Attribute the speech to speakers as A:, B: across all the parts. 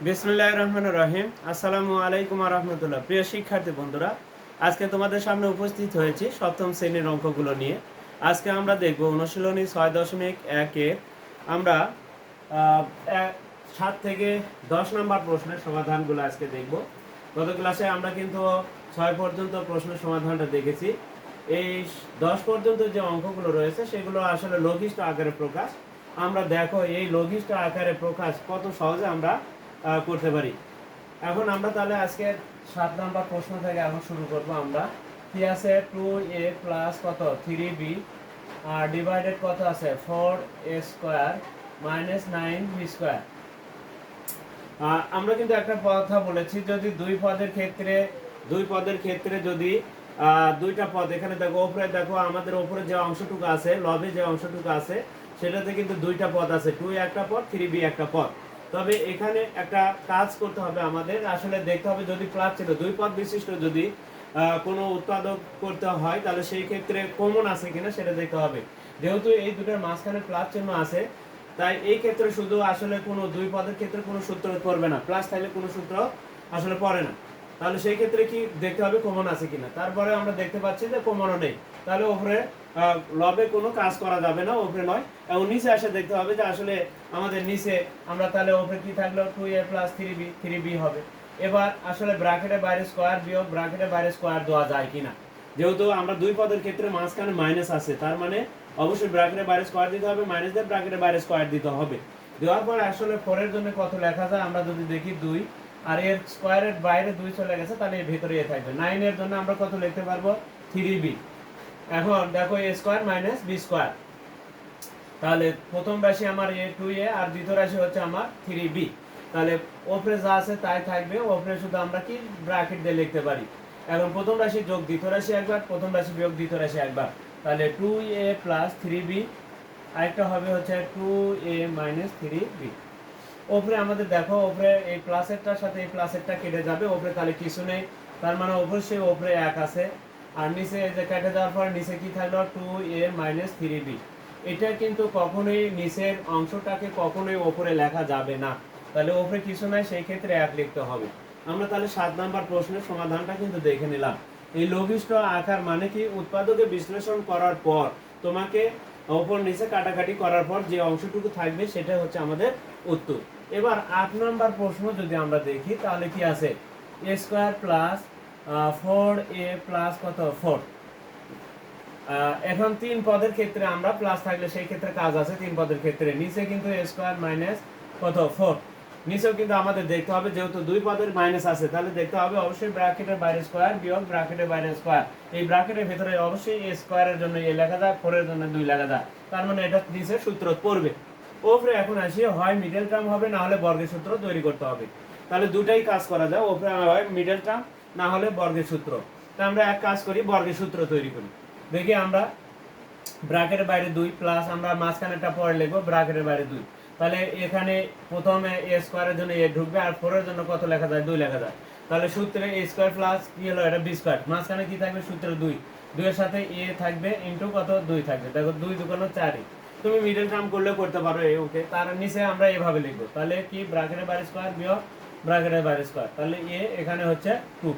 A: বিসমুল্লাহ রহমান রহিম। আসসালামু আলাইকুম রহমতুল্লাহ। প্রিয় শিক্ষার্থী বন্ধুরা, আজকে তোমাদের সামনে উপস্থিত হয়েছি সপ্তম শ্রেণির অঙ্কগুলো নিয়ে। আজকে আমরা দেখব অনুশীলনী ছয় দশমিক একের আমরা এক- সাত থেকে দশ নম্বর প্রশ্নের সমাধানগুলো আজকে দেখব। গত ক্লাসে আমরা কিন্তু ছয় পর্যন্ত প্রশ্নের সমাধানটা দেখেছি। এই দশ পর্যন্ত যে অঙ্কগুলো রয়েছে, সেগুলো আসলে লঘিষ্ঠ আকারে প্রকাশ। আমরা দেখো এই লঘিষ্ঠ আকারে প্রকাশ কত সহজে আমরা করতে পারি। এখন আমরা তাহলে আজকে সাত নাম্বার প্রশ্ন থেকে এখন শুরু করব আমরা। কি আছে? টু এ প্লাস কত? থ্রি বি আর ডিভাইডেড কত আছে? Four A square minus nine B square আমরা কিন্তু একটা কথা বলেছি, যদি দুই পদের ক্ষেত্রে, দুই পদের ক্ষেত্রে যদি দুইটা পদ, এখানে দেখো, ওপরে দেখো, আমাদের ওপরে যে অংশটুকু আছে লবে যে অংশটুকু আছে, সেটাতে কিন্তু দুইটা পদ আছে। টু একটা পদ থ্রি বি একটা পদ। তবে এখানে একটা কাজ করতে হবে আমাদের। আসলে দেখতে হবে যদি প্লাস ছিল, দুই পদ বিশিষ্ট যদি কোনো উৎপাদক করতে হয়, তাহলে সেই ক্ষেত্রে কমন আছে কিনা সেটা দেখতে হবে। যেহেতু এই দুটার মাঝখানে প্লাস চিহ্ন আছে, তাই এই ক্ষেত্রে শুধু আসলে কোনো দুই পদের ক্ষেত্রে কোনো সূত্র পড়বে না প্লাস থাকলে কোনো সূত্র আসলে পড়ে না। তাহলে সেই ক্ষেত্রে কি দেখতে হবে কমন আছে কিনা। তারপরে আমরা দেখতে পাচ্ছি যে কমনও নেই। তাহলে ওপরে লবে কোনো কাজ করা যাবে না ওপরে নয়। এবং নিচে এসে দেখতে হবে যে আসলে আমাদের নিচে আমরা তাহলে ওপরে কি থাকল? Two A plus three B three B হবে। এবার আসলে ব্র্যাকেটের বাইরে স্কোয়ার বিয়োগ ব্র্যাকেটের বাইরে স্কোয়ার দেওয়া যায় কিনা। যেহেতু আমরা দুই পদের ক্ষেত্রে মাঝখানে মাইনাস আছে, তার মানে অবশ্যই ব্র্যাকেটের বাইরে স্কোয়ার দিতে হবে মাইনাস দিয়ে ব্র্যাকেটের বাইরে স্কোয়ার দিতে হবে। দেওয়ার পর আসলে ফোরের জন্য কত লেখা যায়? আমরা যদি দেখি দুই, আর এর স্কোয়ারের বাইরে দুই চলে গেছে, তাহলে এর ভেতরে এ থাকবে। নাইনের জন্য আমরা কত লিখতে পারব? থ্রি বি এখন দেখো A square minus B square তাহলে প্রথম রাশি আমার এ টু এ আর দ্বিতীয় রাশি হচ্ছে আমার থ্রি বি তাহলে ওপরে যা আছে তাই থাকবে, ওপরে শুধু আমরা কি ব্র্যাকেট দিয়ে লিখতে পারি? এখন প্রথম রাশি যোগ, দ্বিতীয় রাশি একবার, প্রথম রাশি বিয়োগ, দ্বিতীয় রাশি একবার। তাহলে two A plus three B আরেকটা হবে হচ্ছে two A minus three B ওপরে আমাদের দেখো, ওপরে এই প্লাসেরটার সাথে এই প্লাসেরটা কেটে যাবে। ওপরে তাহলে কিছু নেই। তার মানে অবশ্যই ওপরে এক আছে। আর নিচে যে কেটে দেওয়ার পর নিচে কি থাকল? Two A minus three B এটা কিন্তু কখনোই নিচের অংশটাকে কখনোই ওপরে লেখা যাবে না। তাহলে ওপরে কিছু নাই, সেই ক্ষেত্রে এক লিখতে হবে। আমরা তাহলে সাত নাম্বার প্রশ্নের সমাধানটা কিন্তু দেখে নিলাম। এই লঘিষ্ঠ আকার মানে কি? উৎপাদকে বিশ্লেষণ করার পর, তোমাকে ওপর নিচে কাটাকাটি করার পর যে অংশটুকু থাকবে, সেটা হচ্ছে আমাদের উত্তর। এবার আট নাম্বার প্রশ্ন যদি আমরা দেখি, তাহলে কি আছে? A square plus four A plus কত? ফোর এখন তিন পদের ক্ষেত্রে আমরা প্লাস থাকলে সেই ক্ষেত্রে কাজ আছে, তিন পদের ক্ষেত্রে। নিচে কিন্তু এ স্কোয়ার মাইনাস কত? ফোর নিচেও কিন্তু আমাদের দেখতে হবে, যেহেতু দুই পদের মাইনাস আছে, তাহলে দেখতে হবে অবশ্যই ব্র্যাকেটের বাইরে স্কোয়ার বিয়োগ ব্র্যাকেটের বাইরে স্কোয়ার এই ব্র্যাকেটের ভেতরে অবশ্যই এ স্কোয়ারের জন্য এ লেখা যায় ফোরের জন্য দুই লেখা যায়। তার মানে এটা নিচে সূত্র পড়বে। ওপরে এখন আসি, হয় মিডল টার্ম হবে, না হলে বর্গের সূত্র তৈরি করতে হবে। তাহলে দুটাই কাজ করা যায়, ওপরে হয় মিডল টার্ম না হলে বর্গের সূত্র। তা আমরা এক কাজ করি, বর্গের সূত্র তৈরি করি। দেখি আমরা ব্র্যাকেটের বাইরে দুই প্লাস আমরা মাঝখানেটা পরে লিখব ব্র্যাকেটের বাইরে দুই। তাহলে এখানে প্রথমে এ স্কোয়ারের জন্য এ ঢুকবে আর ফোরের জন্য কত লেখা যায়? দুই লেখা যায়। তাহলে সূত্রে এ স্কোয়ার প্লাস কি হলো? এটা বি স্কোয়ার। মাঝখানে কি থাকবে? সূত্রে দুই। দুইয়ের সাথে এ থাকবে ইন্টু কত? দুই থাকবে। দেখো দুই দুকানো চারই। তুমি মিডল টার্ম করলে করতে পারো এই ওকে। তার নিচে আমরা এভাবে লিখব। তাহলে কি? ব্র্যাকেটের বাইরে স্কোয়ার ব্র্যাকেটের বাইরে স্কোয়ার তাহলে এ এখানে হচ্ছে টু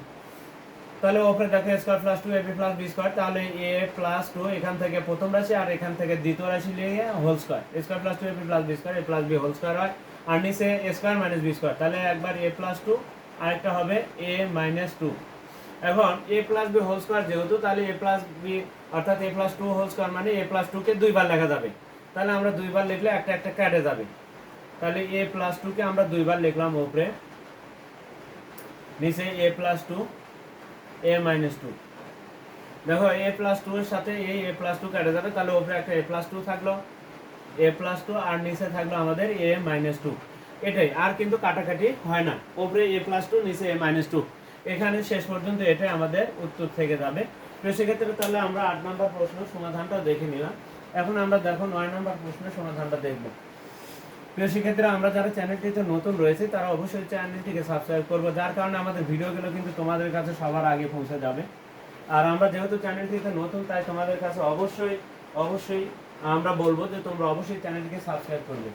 A: তাহলে ওপরে দেখো square plus two AB plus B square তাহলে এ প্লাস টু এখান থেকে প্রথম রাশি আর এখান থেকে দ্বিতীয় রাশি লিখে whole square square plus two AB plus B square A plus B whole square হয়। আর নিচে A square minus B square তাহলে একবার এ প্লাস টু আরেকটা হবে এ মাইনাস টু এখন A plus B whole square যেহেতু, তাহলে এ প্লাস বি অর্থাৎ A plus two whole square মানে এ প্লাস টুকে দুইবার লেখা যাবে। তাহলে আমরা দুইবার লিখলে একটা একটা কেটে যাবে। তাহলে এ প্লাস টুকে আমরা দুইবার লিখলাম ওপরে। নিচে A plus two A minus two দেখো, এ প্লাস টু এর সাথে এই এ প্লাস টু কেটে যাবে, তাহলে ওপরে একটা এ প্লাস টু থাকল। এ প্লাস টু আর নিচে থাকল আমাদের এ মাইনাস টু এটাই, আর কিন্তু কাটাকাটি হয় না। ওপরে এ প্লাস টু নিচে এ মাইনাস টু এখানে শেষ পর্যন্ত এটাই আমাদের উত্তর থেকে যাবে। তো সেক্ষেত্রে তাহলে আমরা আট নম্বর প্রশ্নের সমাধানটা দেখে নিলাম। এখন আমরা দেখো নয় নম্বর প্রশ্নের সমাধানটা দেখব। প্রিয় সেক্ষেত্রে আমরা যারা চ্যানেলটিতে নতুন রয়েছে, তারা অবশ্যই চ্যানেলটিকে সাবস্ক্রাইব করব। যার কারণে আমাদের ভিডিওগুলো কিন্তু তোমাদের কাছে সবার আগে পৌঁছে যাবে। আর আমরা যেহেতু চ্যানেলটিতে নতুন, তাই তোমাদের কাছে অবশ্যই অবশ্যই আমরা বলব যে তোমরা অবশ্যই চ্যানেলটিকে সাবস্ক্রাইব করবে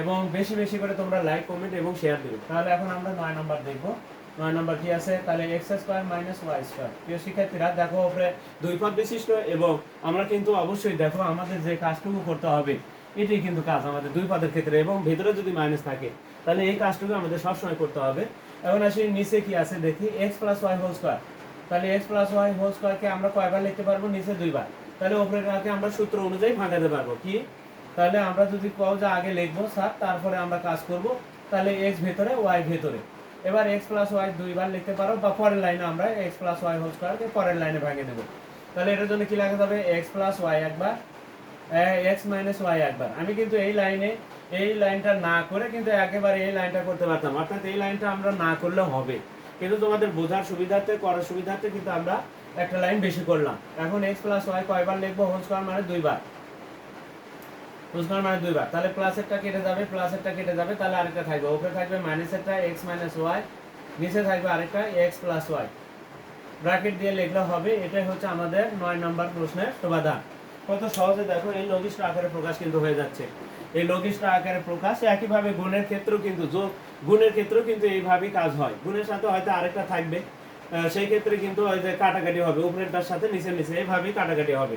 A: এবং বেশি বেশি করে তোমরা লাইক কমেন্ট এবং শেয়ার দিবে। তাহলে এখন আমরা নয় নাম্বার দেখব। নয় নাম্বার কি আছে? তাহলে X square minus Y square প্রিয় শিক্ষার্থীরা, দেখো ওপরে দুই পদ বিশিষ্ট এবং আমরা কিন্তু অবশ্যই দেখো আমাদের যে কাজটুকু করতে হবে এটাই কিন্তু কাজ আমাদের দুই পদের ক্ষেত্রে এবং ভেতরে যদি মাইনাস থাকে, তাহলে এই কাজটুকু আমাদের সবসময় করতে হবে। এখন আসি নিচে কি আছে দেখি X plus Y whole square তাহলে এক্স প্লাস ওয়াই হোল স্কোয়ারকে আমরা কয়বার লিখতে পারব? নিচে দুইবার। তাহলে কাকে আমরা সূত্র অনুযায়ী ভাঙাতে পারব? কি? তাহলে আমরা যদি কও যে আগে লিখব স্যার তারপরে আমরা কাজ করব। তাহলে এক্স ভেতরে ওয়াই ভেতরে। এবার এক্স প্লাস ওয়াই দুইবার লিখতে পারো বা পরের লাইনে আমরা এক্স প্লাস ওয়াই হোল স্কোয়ারকে পরের লাইনে ভাঙে দেবো। তাহলে এটার জন্য কি লাগাতে হবে এক্স প্লাস ওয়াই একবার। এক্স মাইনাস ওয়াই একবার। আমি কিন্তু এই লাইনে এই লাইনটা না করে কিন্তু একেবারে এই লাইনটা করতে পারতাম। অর্থাৎ এই লাইনটা আমরা না করলে হবে। কিন্তু তোমাদের বোঝার সুবিধার্থে, করার সুবিধার্থে কিন্তু আমরা একটা লাইন বেশি করলাম। এখন এক্স প্লাস ওয়াই কয়বার লিখব? হোল স্কোয়ার মানে দুইবার। হোল স্কোয়ার মানে দুইবার। তাহলে প্লাসেরটা কেটে যাবে প্লাসেরটা কেটে যাবে, তাহলে আরেকটা থাকবে। উপরে থাকবে মাইনাসেরটা এক্স মাইনাস ওয়াই নিচে থাকবে আরেকটা এক্স প্লাস ওয়াই ব্র্যাকেট দিয়ে লিখলে হবে। এটাই হচ্ছে আমাদের নয় নম্বর প্রশ্নের সমাধান। কত সহজে দেখো, এই লঘিষ্ঠ আকারে প্রকাশ কিন্তু হয়ে যাচ্ছে। এই লঘিষ্ঠ আকারে প্রকাশ একইভাবে গুণের ক্ষেত্রেও কিন্তু যোগ গুণের ক্ষেত্রেও কিন্তু এইভাবেই কাজ হয়। গুণের সাথে হয়তো আরেকটা থাকবে সেই ক্ষেত্রে কিন্তু ওই যে কাটাকাটি হবে উপরেরটার সাথে নিচে নিচে এইভাবেই কাটাকাটি হবে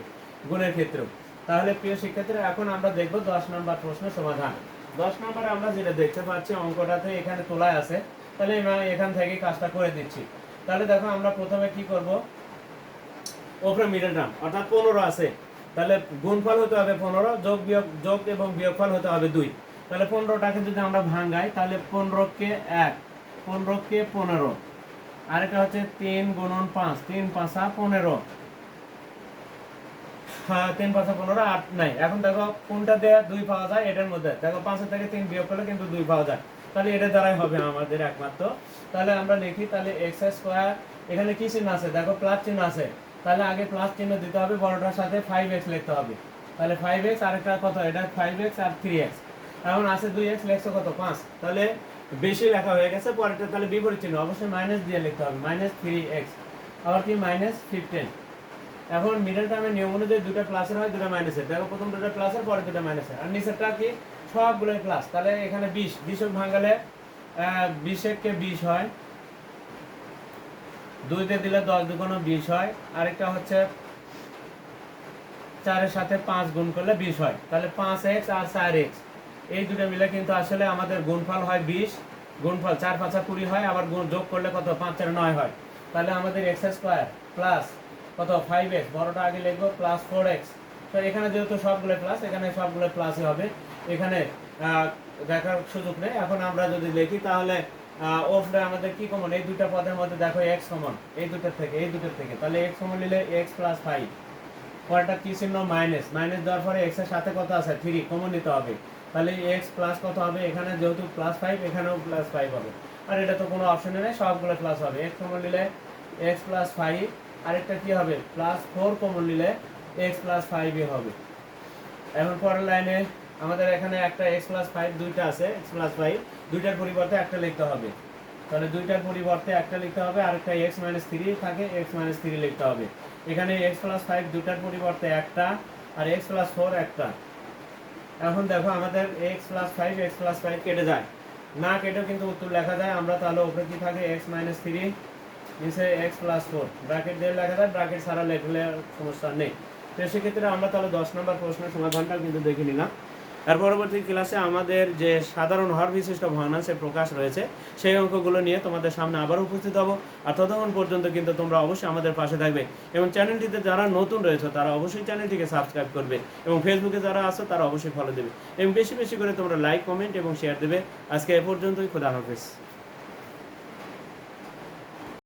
A: গুণের ক্ষেত্রেও। তাহলে প্রিয় শিক্ষার্থীরা, এখন আমরা দেখব দশ নম্বর প্রশ্নের সমাধান। দশ নম্বরে আমরা যেটা দেখতে পাচ্ছি, অঙ্কটাতে এখানে তোলায় আছে। তাহলে এখান থেকে কাজটা করে দিচ্ছি। তাহলে দেখো, আমরা প্রথমে কি করব? ওপরে মিডল টার্ম অর্থাৎ পনেরো আছে। তাহলে গুণফল হতে হবে পনেরো, যোগ বিয়োগ, যোগ এবং বিয়োগফল হতে হবে দুই। তাহলে পনেরোটাকে যদি আমরা ভাঙাই, তাহলে পনেরোকে এক, পনেরোকে পনেরো। আরেকটা হচ্ছে তিন গুণন পাঁচ, তিন পাঁচা পনেরো। হ্যাঁ তিন পাঁচা পনেরো, আট নাই। এখন দেখো কোনটা দেয়া দুই পাওয়া যায়? এটার মধ্যে। দেখো পাঁচের থেকে তিন বিয়োগ করলে কিন্তু দুই পাওয়া যায়। তাহলে এটা দ্বারাই হবে আমাদের একমাত্র। তাহলে আমরা লিখি, তাহলে এক্স স্কোয়ার, এখানে কি চিহ্ন আছে? দেখো প্লাস চিহ্ন আছে। তাহলে আগে প্লাস চিহ্ন দিতে হবে, বড়টার সাথে ফাইভ এক্স লিখতে হবে। তাহলে ফাইভ এক্স আরেকটা কত? এটা ফাইভ এক্স আর থ্রি এক্স এখন আছে দুই এক্স লিখছো কত? পাঁচ। তাহলে বেশি লেখা হয়ে গেছে, পরেরটা তাহলে বিপরীত চিহ্ন। অবশ্যই মাইনাস দিয়ে লিখতে হবে মাইনাস থ্রি এক্স আবার কি? মাইনাস ফিফটিন এখন মিডল টার্মের নিয়ম অনুযায়ী দুটো প্লাসের হয়, দুটো মাইনাসের দেখো প্রথম দুটো প্লাসের পরে দুটো মাইনাসের আর নিচেরটা কি? সবগুলোই প্লাস তাহলে এখানে বিশ। বিশ ভাঙালে বিশেককে বিশ হয়। দুইতে দিলে দশ দুগুণ বিশ হয়। আরেকটা হচ্ছে চারের সাথে পাঁচ গুণ করলে বিশ হয়। তাহলে পাঁচ এক্স আর চার এক্স। এই দুটো মিলে কিন্তু আসলে আমাদের গুণফল হয় বিশ, গুণফল চার পাঁচা কুড়ি হয়, আবার গুণ যোগ করলে কত? পাঁচ চার নয় হয়। তাহলে আমাদের এক্স স্কোয়ার প্লাস কত? Five X. বড়টা আগে লিখব, প্লাস ফোর এক্স। তো এখানে যেহেতু সবগুলো প্লাস, এখানে সবগুলো প্লাসই হবে। এখানে দেখার সুযোগ নেই। এখন আমরা যদি লিখি, তাহলে ওফরে আমাদের কি কমন এই দুইটা পদের মধ্যে দেখো এক্স কমন এই দুটোর থেকে, এই দুটোর থেকে। তাহলে এক্স কমন নিলে এক্স প্লাস ফাইভ পরেরটা কি চিহ্ন? মাইনাস মাইনাস দেওয়ার পরে এক্সের সাথে কত আছে? থ্রি কমন নিতে হবে। তাহলে এক্স প্লাস কত হবে? এখানে যেহেতু প্লাস ফাইভ এখানেও প্লাস ফাইভ হবে। আর এটা তো কোনো অপশনে নেই, সবগুলো প্লাস হবে। এক্স কমন নিলে এক্স প্লাস ফাইভ আরেকটা কি হবে? প্লাস ফোর কমন নিলে এক্স প্লাস ফাইভই হবে। এখন পরের লাইনে আমাদের এখানে একটা এক্স প্লাস ফাইভ দুইটা আছে এক্স প্লাস ফাইভ দুইটার পরিবর্তে একটা লিখতে হবে। তাহলে দুইটার পরিবর্তে একটা লিখতে হবে আর একটা এক্স মাইনাস থ্রি থাকে এক্স মাইনাস থ্রি লিখতে হবে। এখানে এক্স প্লাস ফাইভ দুটার পরিবর্তে একটা আর এক্স প্লাস ফোর একটা। এখন দেখো আমাদের X plus five X plus five কেটে যায়। না কেটেও কিন্তু উত্তর লেখা যায়, আমরা তাহলে উপরে কি থাকে? এক্স মাইনাস থ্রি নিচে এক্স প্লাস ফোর ব্র্যাকেট দিয়ে লেখা যায় ব্র্যাকেট ছাড়া লেখলে সমস্যা নেই। তো সেক্ষেত্রে আমরা তাহলে দশ নম্বর প্রশ্নের সমাধানটাও কিন্তু দেখে নিলাম। এর পরবর্তী ক্লাসে আমাদের যে সাধারণ হর বিশিষ্ট ভগ্নাংশের প্রকাশ রয়েছে, সেই অঙ্কগুলো নিয়ে তোমাদের সামনে আবার উপস্থিত হব। আর ততক্ষণ পর্যন্ত কিন্তু তোমরা অবশ্যই আমাদের পাশে থাকবে এবং চ্যানেলটিতে যারা নতুন রয়েছে, তারা অবশ্যই চ্যানেলটিকে সাবস্ক্রাইব করবে এবং ফেসবুকে যারা আছো, তারা অবশ্যই ফলো দেবে। এবং বেশি বেশি করে তোমরা লাইক কমেন্ট এবং শেয়ার দেবে। আজকে এ পর্যন্তই, খোদা হাফেজ।